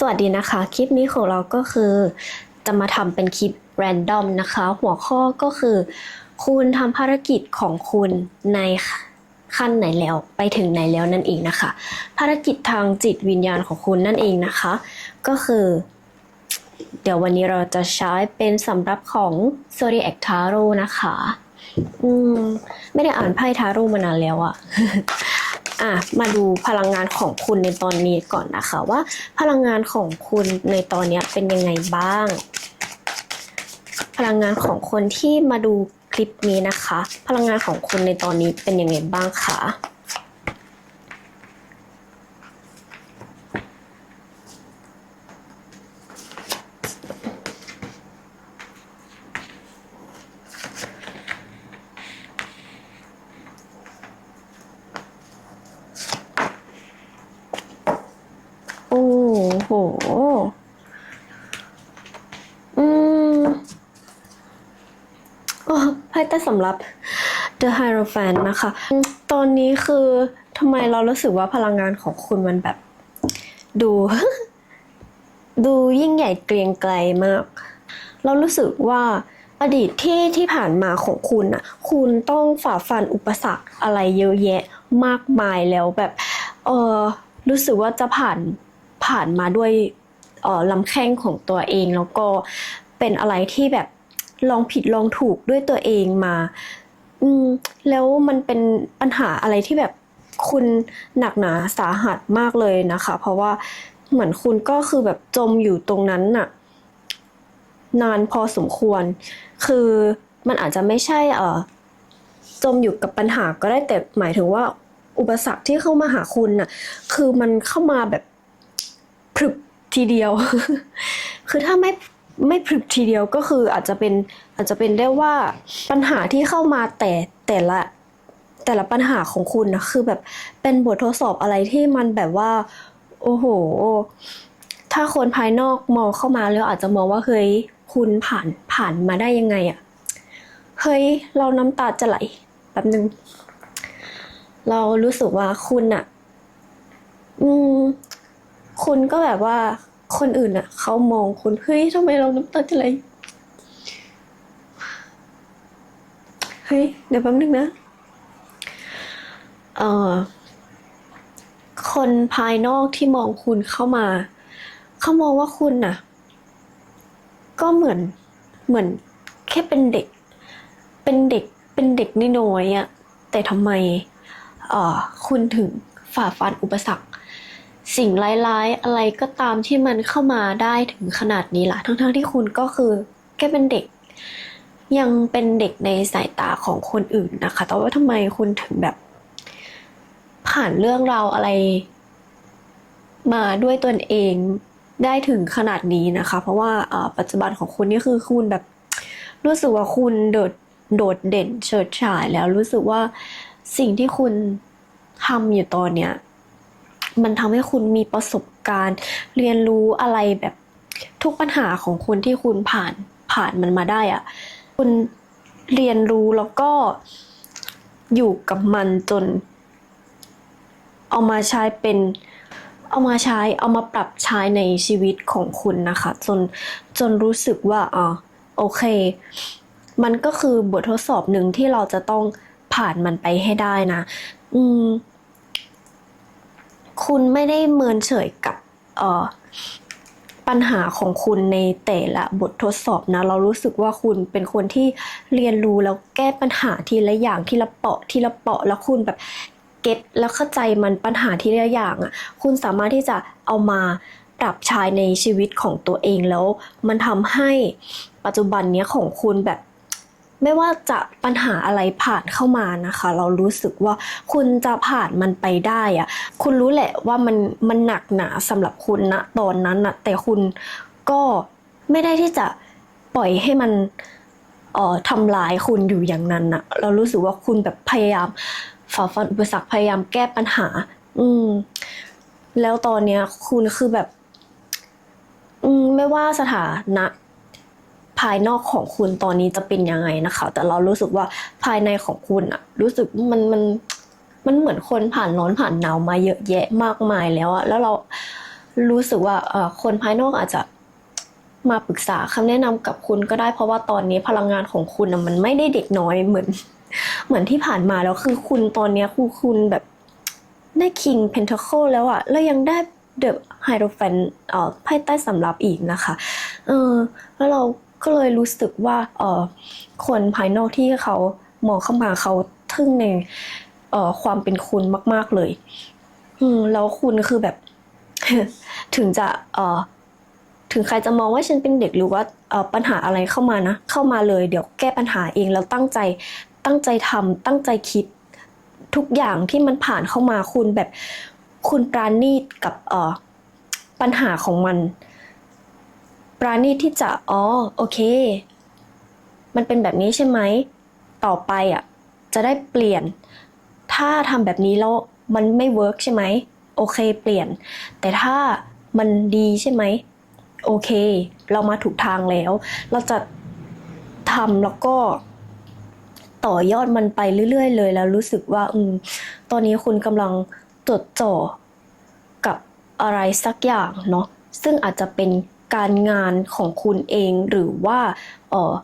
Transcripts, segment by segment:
สวัสดีนะคะ คลิปนี้ของเราก็คือ จะมาทำเป็นคลิปแรนดอมนะคะ หัวข้อก็คือ คุณทำภารกิจของคุณในขั้นไหนแล้วไปถึงไหนแล้วนั่นเองนะคะ ภารกิจทางจิตวิญญาณของคุณนั่นเองนะคะ ก็คือ เดี๋ยววันนี้เราจะใช้เป็นสำรับของ Zodiac Tarot นะคะ อืม ไม่ได้อ่านไพ่ทาโร่มานานแล้วอะ อะมาดูพลังงานของคุณในตอนนี้ก่อนนะคะว่า พลังงานของคุณในตอนนี้เป็นยังไงบ้าง พลังงานของคนที่มาดูคลิปนี้นะคะ พลังงานของคุณในตอนนี้เป็นยังไงบ้างคะ โอ้โห อืม โอ้ไพ่ใต้สำหรับ The Hierophant นะคะ ตอนนี้คือทำไมเรารู้สึกว่าพลังงานของคุณมันแบบ ดู ดูยิ่งใหญ่เกรียงไกรมาก เรารู้สึกว่าอดีตที่ที่ผ่านมาของคุณอะคุณต้องฝ่าฟันอุปสรรคอะไรเยอะแยะมากมายแล้วแบบ เออรู้สึกว่าจะผ่านผ่านมาด้วยเออลำแข้งของตัวเองแล้วก็เป็นอะไรที่แบบ ลองผิดลองถูกด้วยตัวเองมา อืม แล้วมันเป็นปัญหาอะไรที่แบบคุณหนักหนาสาหัสมากเลยนะคะ เพราะว่าเหมือนคุณก็คือแบบจมอยู่ตรงนั้นน่ะ นานพอสมควร คือมันอาจจะไม่ใช่เออจมอยู่กับปัญหาก็ได้แต่หมายถึงว่า อุปสรรคที่เข้ามาหาคุณน่ะ คือมันเข้ามาแบบพรึบทีเดียว คือถ้าไม่ ไม่พรึบทีเดียวก็คืออาจจะเป็นอาจจะเป็นได้ว่าปัญหาที่เข้ามาแต่แต่ละแต่ละปัญหาของคุณนะคือแบบเป็นบททดสอบอะไรที่มันแบบว่า โอ้โห ถ้าคนภายนอกมองเข้ามาแล้วอาจจะมองว่าเฮ้ยคุณผ่านผ่านมาได้ยังไงอะเฮ้ยเราน้ำตาจะไหลแป๊บนึง เรารู้สึกว่าคุณอะอืม คุณก็แบบว่า คนอื่นอะเขามองคุณเฮ้ยทำไมเราน้ำตาจะไหลเฮ้ยเดี๋ยวแป๊บนึงนะเอ่อคนภายนอกที่มองคุณเข้ามา เขามองว่าคุณน่ะ ก็เหมือนเหมือนแค่เป็นเด็ก เป็นเด็กเป็นเด็กน้อยๆอะแต่ทำไมเอ่อคุณถึงฝ่าฟันอุปสรรค สิ่งร้ายๆ อะไรก็ตามที่มันเข้ามาได้ถึงขนาดนี้ล่ะ ทั้งๆที่คุณก็คือแค่เป็นเด็ก ยังเป็นเด็กในสายตาของคนอื่นนะคะ แต่ว่าทำไมคุณถึงแบบ ผ่านเรื่องราวอะไร มาด้วยตนเองได้ถึงขนาดนี้นะคะ เพราะว่าปัจจุบันของคุณนี่คือคุณแบบ รู้สึกว่าคุณโดดโดดเด่นเฉิดฉายแล้วรู้สึกว่าสิ่งที่คุณทำอยู่ตอนเนี้ย มันทำให้คุณมีประสบการณ์ เรียนรู้อะไรแบบทุกปัญหาของคุณที่คุณผ่านผ่านมันมาได้อะคุณเรียนรู้แล้วก็อยู่กับมันจน เอามาใช้เป็น เอามาใช้เอามาปรับใช้ในชีวิตของคุณนะคะ จนจนรู้สึกว่าอ๋อโอเค มันก็คือบททดสอบหนึ่งที่เราจะต้องผ่านมันไปให้ได้นะ อืม คุณไม่ได้เมินเฉยกับเปัญหาของคุณในแต่ละบททดสอบนะ เรารู้สึกว่าคุณเป็นคนที่เรียนรู้แล้วแก้ปัญหาทีละอย่างทีละเปาะทีละเปาะแล้วคุณแบบเก็ตแล้วเข้าใจมันปัญหาทีละอย่างอะ คุณสามารถที่จะเอามาปรับใช้ในชีวิตของตัวเองแล้ว มันทำให้ปัจจุบันเนี้ยของคุณแบบ ไม่ว่าจะปัญหาอะไรผ่านเข้ามานะคะ เรารู้สึกว่าคุณจะผ่านมันไปได้อะคุณรู้แหละว่ามันมันหนักหนาสำหรับคุณณตอนนั้นนะแต่คุณก็ไม่ได้ที่จะปล่อยให้มันเอ่อทำร้ายคุณอยู่อย่างนั้นนะเรารู้สึกว่าคุณแบบพยายามฝ่าฟันอุปสรรคพยายามแก้ปัญหา อืม แล้วตอนเนี้ย คุณคือแบบ อืม ไม่ว่าสถานะ ภายนอกของคุณตอนนี้จะเป็นยังไงนะคะ แต่เรารู้สึกว่าภายในของคุณอะรู้สึกมันมันมันเหมือนคนผ่านร้อนผ่านหนาวมาเยอะแยะมากมายแล้วอะแล้วเรารู้สึกว่าเออคนภายนอกอาจจะมาปรึกษาคำแนะนำกับคุณก็ได้เพราะว่าตอนนี้พลังงานของคุณน่ะมันไม่ได้เด็กน้อยเหมือน เหมือนที่ผ่านมาแล้วคือคุณตอนเนี้ยคือคุณแบบได้ King Pentacle แล้วอะแล้วยังได้ The Hierophant เอ่อไพ่ใต้สำรับอีกนะคะ เออแล้วเรา ก็เลยรู้สึกว่าเออคนภายนอกที่เขามองเข้ามาเขาทึ่งในเออความเป็นคุณมาก ๆเลย อืมแล้วคุณคือแบบ ถึงจะเออถึงใครจะมองว่าฉันเป็นเด็กหรือว่าเออปัญหาอะไรเข้ามานะ เข้ามาเลย เดี๋ยวแก้ปัญหาเองแล้วตั้งใจตั้งใจทำตั้งใจคิดทุกอย่างที่มันผ่านเข้ามาคุณแบบคุณปราณีตกับเออปัญหาของมัน ปราณีตที่จะอ๋อโอเค มันเป็นแบบนี้ใช่ไหม ต่อไปอะ จะได้เปลี่ยน ถ้าทำแบบนี้แล้วมันไม่เวิร์กใช่ไหม โอเค เปลี่ยน แต่ถ้ามันดีใช่ไหม โอเค เรามาถูกทางแล้ว เราจะทำแล้วก็ต่อยอดมันไปเรื่อยๆเลย แล้วรู้สึกว่า อืม ตอนนี้คุณกำลังจดจ่อกับอะไรสักอย่างเนาะ ซึ่งอาจจะเป็น การงานของคุณเองหรือว่าเออ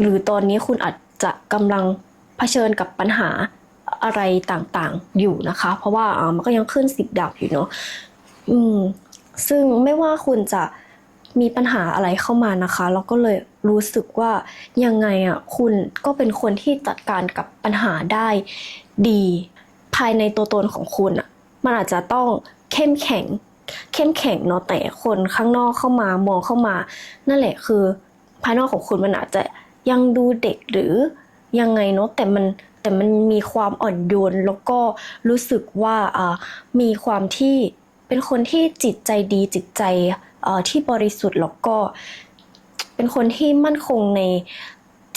หรือตอนนี้คุณอาจจะกำลังเผชิญกับปัญหาอะไรต่างๆอยู่นะคะ เพราะว่ามันก็ยังขึ้นสิบดับอยู่เนาะอืม ซึ่งไม่ว่าคุณจะมีปัญหาอะไรเข้ามานะคะเราก็เลยรู้สึกว่ายังไงอะคุณก็เป็นคนที่จัดการกับปัญหาได้ดี ภายในตัวตนของคุณอะ มันอาจจะต้องเข้มแข็ง เข้มแข็งเนาะแต่คนข้างนอกเข้ามามองเข้ามา นั่นแหละคือภายนอกของคุณมันอาจจะยังดูเด็กหรือยังไงเนาะแต่มันแต่มันมีความอ่อนโยนแล้วก็รู้สึกว่าอ่ามีความที่เป็นคนที่จิตใจดีจิตใจอ่อที่บริสุทธิ์แล้วก็เป็นคนที่มั่นคงใน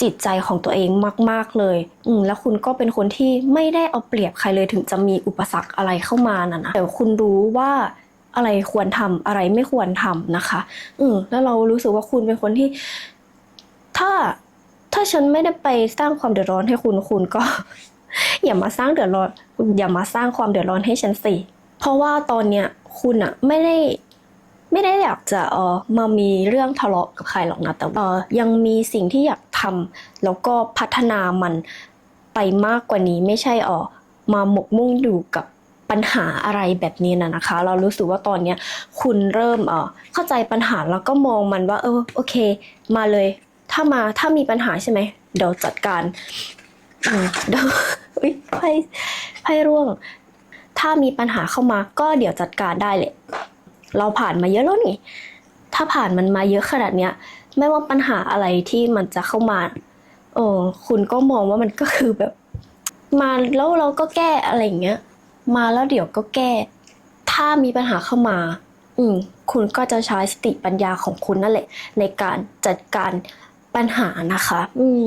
จิตใจของตัวเองมาก ๆ เลย อืม แล้วคุณก็เป็นคนที่ไม่ได้เอาเปรียบใครเลยถึงจะมีอุปสรรคอะไรเข้ามานะนะแต่คุณรู้ว่า อะไรควรทำอะไรไม่ควรทำนะคะ อืมแล้วเรารู้สึกว่าคุณเป็นคนที่ ถ้าถ้าฉันไม่ได้ไปสร้างความเดือดร้อนให้คุณคุณก็ อย่ามาสร้างเดือดร้อนอย่ามาสร้างความเดือดร้อนให้ฉันสิเพราะว่าตอนเนี้ยคุณอะไม่ได้ไม่ได้อยากจะเออมามีเรื่องทะเลาะกับใครหรอกนะแต่เออยังมีสิ่งที่อยากทำแล้วก็พัฒนามันไปมากกว่านี้ไม่ใช่เออมาหมกมุ่งอยู่กับ ปัญหาอะไรแบบนี้นะนะคะ เรารู้สึกว่าตอนเนี้ยคุณเริ่มเออเข้าใจปัญหาแล้วก็มองมันว่า เออโอเค มาเลย ถ้ามาถ้ามีปัญหาใช่ไหมเดี๋ยวจัดการอืมเดี๋ยวอุ๊ยไพ่ไพ่ร่วง ถ้ามีปัญหาเข้ามาก็เดี๋ยวจัดการได้เลยเราผ่านมาเยอะแล้วนี่ถ้าผ่านมันมาเยอะขนาดเนี้ย ไม่ว่าปัญหาอะไรที่มันจะเข้ามาเออคุณก็มองว่ามันก็คือแบบ มาแล้วเราก็แก้อะไรอย่างเงี้ย มาแล้วเดี๋ยวก็แก้ ถ้ามีปัญหาเข้ามา อืม คุณก็จะใช้สติปัญญาของคุณนั่นแหละ ในการจัดการปัญหานะคะ อืม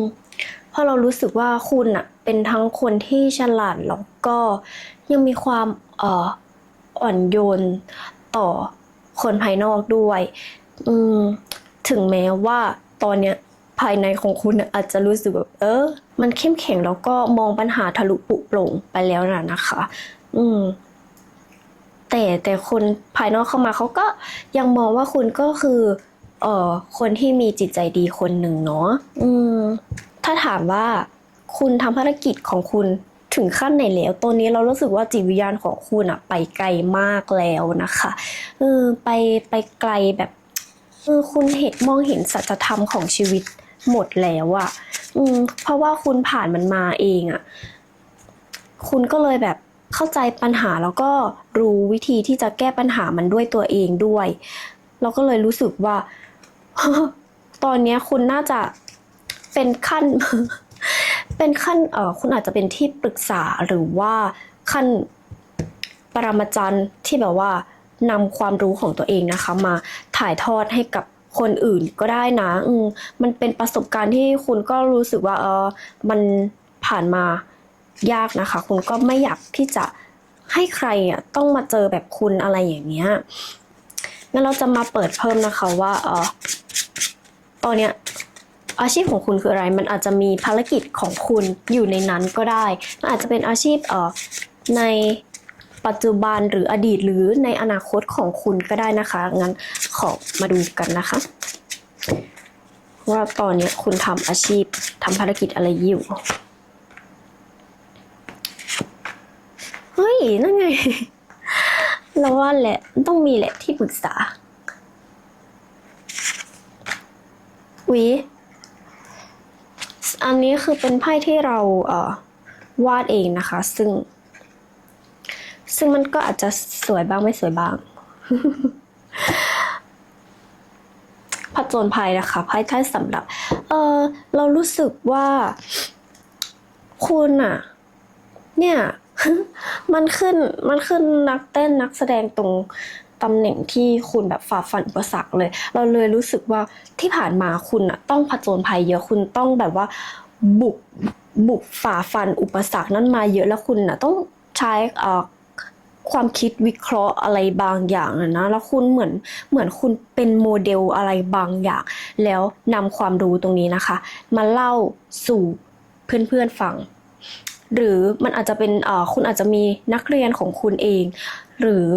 เพราะเรารู้สึกว่าคุณอะเป็นทั้งคนที่ฉลาดแล้วก็ยังมีความเอ่ออ่อนโยนต่อคนภายนอกด้วย อืม ถึงแม้ว่าตอนเนี้ยภายในของคุณอาจจะรู้สึกแบบเออ มันเข้มแข็งแล้วก็มองปัญหาทะลุปุโปร่งไปแล้วนะนะคะ อืม แต่แต่คนภายนอกเข้ามาเขาก็ยังมองว่าคุณก็คือ เอ่อ คนที่มีจิตใจดีคนหนึ่งเนาะอืม ถ้าถามว่าคุณทำภารกิจของคุณถึงขั้นไหนแล้วตอนนี้เรารู้สึกว่าจิตวิญญาณของคุณอะไปไกลมากแล้วนะคะเออไปไปไกลแบบเออคุณเห็นมองเห็นสัจธรรมของชีวิตหมดแล้วอะอืมเพราะว่าคุณผ่านมันมาเองอะคุณก็เลยแบบ เข้าใจปัญหาแล้วก็รู้วิธีที่จะแก้ปัญหามันด้วยตัวเองด้วย เราก็เลยรู้สึกว่า ตอนนี้คุณน่าจะเป็นขั้น เป็นขั้นเออคุณอาจจะเป็นที่ปรึกษาหรือว่าขั้นปรมาจารย์ที่แบบว่านำความรู้ของตัวเองนะคะ มาถ่ายทอดให้กับคนอื่นก็ได้นะอืมมันเป็นประสบการณ์ที่คุณก็รู้สึกว่าเออมันผ่านมา ยากนะคะ คุณก็ไม่อยากที่จะให้ใครอะต้องมาเจอแบบคุณอะไรอย่างเงี้ยงั้นเราจะมาเปิดเพิ่มนะคะว่าเออตอนเนี้ยอาชีพของคุณคืออะไร มันอาจจะมีภารกิจของคุณอยู่ในนั้นก็ได้ มันอาจจะเป็นอาชีพเอ่อในปัจจุบันหรืออดีตหรือในอนาคตของคุณก็ได้นะคะ งั้นขอมาดูกันนะคะ ว่าตอนนี้คุณทำอาชีพทำภารกิจอะไรอยู่ เฮ้ย นั่นไง เราว่าแหละต้องมีแหละที่ปรึกษาวิอันนี้คือเป็นไพ่ที่เราเอ่อวาดเองนะคะ ซึ่ง ซึ่งมันก็อาจจะสวยบ้างไม่สวยบ้างผจญภัยนะคะไพ่ใช้สำหรับ เออเรารู้สึกว่า คุณอะเนี่ย มันขึ้นมันขึ้นนักเต้นนักแสดงตรงตำแหน่งที่คุณแบบฝ่าฟันอุปสรรคเลย เราเลยรู้สึกว่าที่ผ่านมาคุณอะต้องผจญภัยเยอะคุณต้องแบบว่าบุกบุกฝ่าฟันอุปสรรคนั้นมาเยอะแล้วคุณอะต้องใช้อ่อความคิดวิเคราะห์อะไรบางอย่างนะ แล้วคุณเหมือนเหมือนคุณเป็นโมเดลอะไรบางอย่าง แล้วนำความรู้ตรงนี้นะคะ มาเล่าสู่เพื่อนๆฟัง หรือมันอาจจะเป็นคุณอาจจะมีนักเรียนของคุณเอง หรือ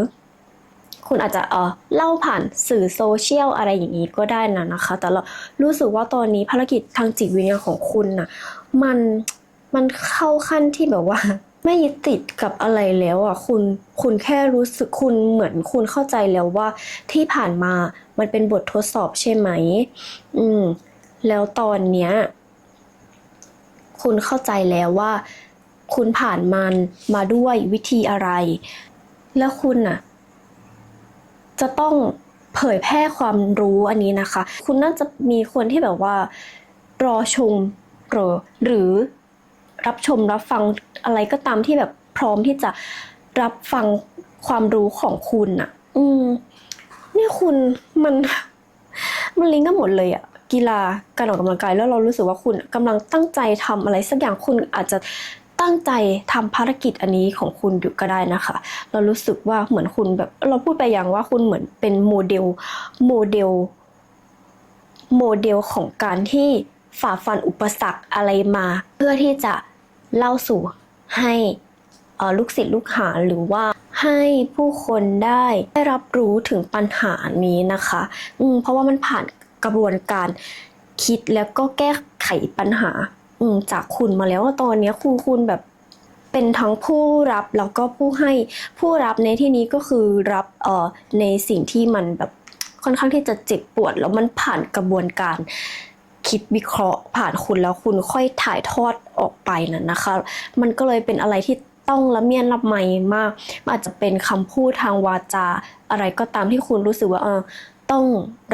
คุณอาจจะเออเล่าผ่านสื่อโซเชียลอะไรอย่างนี้ก็ได้นะนะคะ แต่เรารู้สึกว่าตอนนี้ภารกิจทางจิตวิญญาณของคุณน่ะมันมันเข้าขั้นที่แบบว่า ไม่ยึดติดกับอะไรแล้วอะคุณคุณแค่รู้สึกคุณเหมือนคุณเข้าใจแล้วว่าที่ผ่านมามันเป็นบททดสอบใช่ไหม อืม แล้วตอนเนี้ย คุณเข้าใจแล้วว่า คุณผ่านมันมาด้วยวิธีอะไร แล้วคุณน่ะ จะต้องเผยแพร่ความรู้อันนี้นะคะ คุณน่าจะมีคนที่แบบว่า รอชมหรือหรือรับชมรับฟังอะไรก็ตามที่แบบพร้อมที่จะรับฟังความรู้ของคุณน่ะอืมนี่คุณมัน มันลิงก์กันหมดเลยอะกีฬาการออกกำลังกายแล้วเรารู้สึกว่าคุณกำลังตั้งใจทำอะไรสักอย่างคุณอาจจะ ตั้งใจทำภารกิจอันนี้ของคุณอยู่ก็ได้นะคะ เรารู้สึกว่าเหมือนคุณแบบเราพูดไปอย่างว่าคุณเหมือนเป็นโมเดลโมเดลโมเดลของการที่ฝ่าฟันอุปสรรคอะไรมา เพื่อที่จะเล่าสู่ให้ลูกศิษย์ลูกหาหรือว่าให้ผู้คนได้ได้รับรู้ถึงปัญหานี้นะคะอืมเพราะว่ามันผ่านกระบวนการคิดแล้วก็แก้ไขปัญหา จากคุณมาแล้วว่าตอนนี้คุณคุณแบบเป็นทั้งผู้รับแล้วก็ผู้ให้ผู้รับในที่นี้ก็คือรับเอ่อในสิ่งที่มันแบบค่อนข้างที่จะเจ็บปวด แล้วมันผ่านกระบวนการคิดวิเคราะห์ผ่านคุณแล้วคุณค่อยถ่ายทอดออกไปน่ะนะคะ มันก็เลยเป็นอะไรที่ต้องละเมียดละไมมากมันอาจจะเป็นคำพูดทางวาจาอะไรก็ตามที่คุณรู้สึกว่าเออต้อง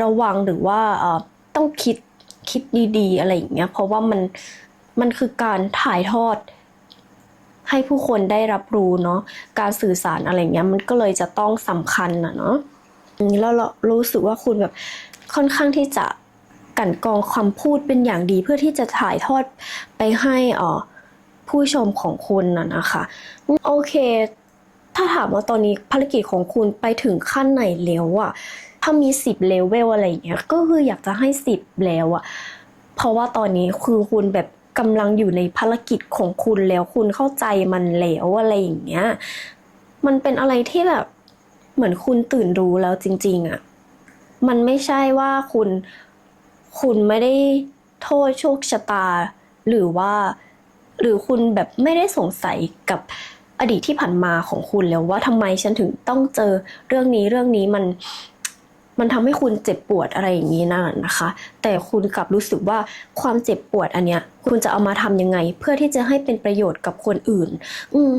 ระวังหรือว่าเออต้องคิดคิดดีๆ อะไรอย่างเงี้ยเพราะว่ามัน มันคือการถ่ายทอด ให้ผู้คนได้รับรู้เนาะการสื่อสารอะไรเงี้ยมันก็เลยจะต้องสำคัญนะเนาะแล้วเรารู้สึกว่าคุณแบบค่อนข้างที่จะกันกองความพูดเป็นอย่างดีเพื่อที่จะถ่ายทอดไปให้อ่อผู้ชมของคุณน่ะนะคะ โอเค ถ้าถามว่าตอนนี้ภารกิจของคุณไปถึงขั้นไหนแล้วอะถ้ามีสิบเลเวลอะไรอย่างเงี้ยก็คืออยากจะให้สิบแล้วอะเพราะว่าตอนนี้คือคุณแบบ กำลังอยู่ในภารกิจของคุณแล้วคุณเข้าใจมันแล้วอะไรอย่างเงี้ย มันเป็นอะไรที่แบบเหมือนคุณตื่นรู้แล้วจริง ๆอะมันไม่ใช่ว่าคุณคุณไม่ได้โทษโชคชะตา หรือว่า หรือคุณแบบไม่ได้สงสัยกับอดีตที่ผ่านมาของคุณแล้วว่าทำไมฉันถึงต้องเจอเรื่องนี้เรื่องนี้มัน มันทำให้คุณเจ็บปวดอะไรอย่างนี้นะนะคะ แต่คุณกลับรู้สึกว่าความเจ็บปวดอันเนี้ย คุณจะเอามาทำยังไง เพื่อที่จะให้เป็นประโยชน์กับคนอื่น อืม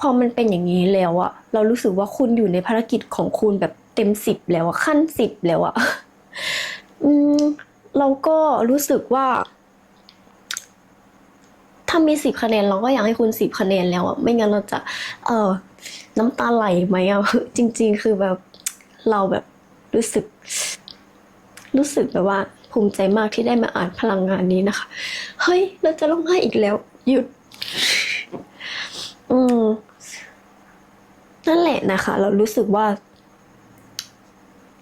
พอมันเป็นอย่างนี้แล้วอะเรารู้สึกว่าคุณอยู่ในภารกิจของคุณแบบเต็มสิบแล้วอะขั้นสิบแล้วอะอืมเราก็รู้สึกว่า ถ้ามีสิบคะแนนเราก็อยากให้คุณสิบคะแนนแล้วอะไม่งั้นเราจะ เออน้ำตาไหลไหมอะจริง ๆ คือแบบเราแบบ รู้สึก รู้สึกแบบว่า ภูมิใจมากที่ได้มาอ่านพลังงานนี้นะคะ เฮ้ย เราจะร้องไห้อีกแล้ว หยุด อืมนั่นแหละนะคะ เรารู้สึกว่า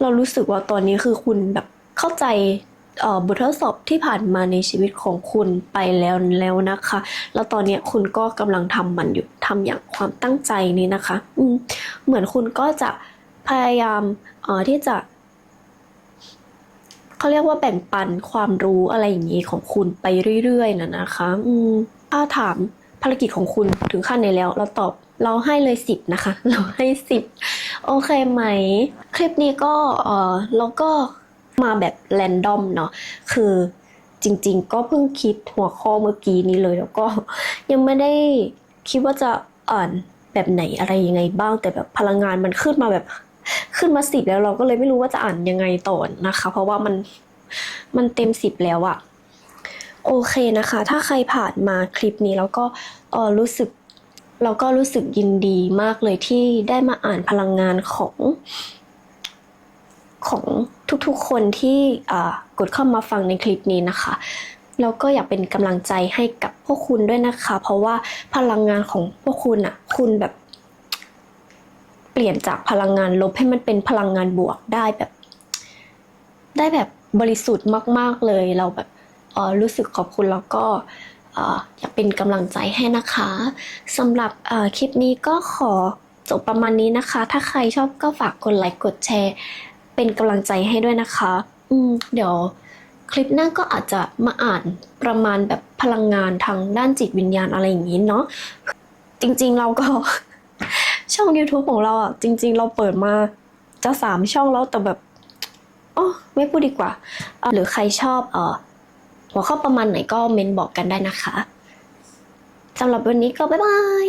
เรารู้สึกว่าตอนนี้คือคุณแบบเข้าใจบททดสอบที่ผ่านมาในชีวิตของคุณไปแล้วแล้วนะคะ แล้วตอนเนี้ยคุณก็กำลังทำมันอยู่ทำอย่างความตั้งใจนี้นะคะ อืมเหมือนคุณก็จะ พยายามเอ่อที่จะเขาเรียกว่าแบ่งปันความรู้อะไรอย่างนี้ของคุณไปเรื่อยๆนะนะคะ อืมถ้าถามภารกิจของคุณถึงขั้นไหนแล้ว เราตอบเราให้เลยสิบนะคะ เราให้สิบโอเคไหม คลิปนี้ก็เออเราก็มาแบบแรนดอมเนาะคือจริงๆ ก็เพิ่งคิดหัวข้อเมื่อกี้นี้เลยแล้วก็ยังไม่ได้คิดว่าจะอ่านแบบไหนอะไรยังไงบ้างแต่แบบพลังงานมันขึ้นมาแบบ ขึ้นมาสิบแล้วเราก็เลยไม่รู้ว่าจะอ่านยังไงต่อนะคะ เพราะว่ามันมันเต็มสิบแล้วอะโอเคนะคะ ถ้าใครผ่านมาคลิปนี้แล้วก็เออรู้สึกเราก็รู้สึกยินดีมากเลยที่ได้มาอ่านพลังงานของของทุกๆคนที่กดเข้ามาฟังในคลิปนี้นะคะแล้วก็อยากเป็นกำลังใจให้กับพวกคุณด้วยนะคะ เพราะว่าพลังงานของพวกคุณอะคุณแบบ ลี่ยนจากพลังงานลบให้มันเป็นพลังงานบวกได้แบบ ได้แบบบริสุทธิ์มาก ๆเลยเราแบบรู้สึกขอบคุณแล้วก็อยากเป็นกำลังใจให้นะคะสำหรับคลิปนี้ก็ขอจบประมาณนี้นะคะ ถ้าใครชอบก็ฝากกดไลค์กดแชร์ เป็นกำลังใจให้ด้วยนะคะ อืมเดี๋ยวคลิปหน้าก็อาจจะมาอ่านประมาณแบบพลังงานทางด้านจิตวิญญาณอะไรอย่างนี้เนาะจริงๆเราก็ ช่อง YouTube ของเราอะ จริง ๆ เราเปิดมาจะสามช่องแล้วแต่แบบอ๋อไม่พูดดีกว่า หรือใครชอบเออหัวข้อประมาณไหนก็เมนบอกกันได้นะคะสำหรับวันนี้ก็บ๊ายบาย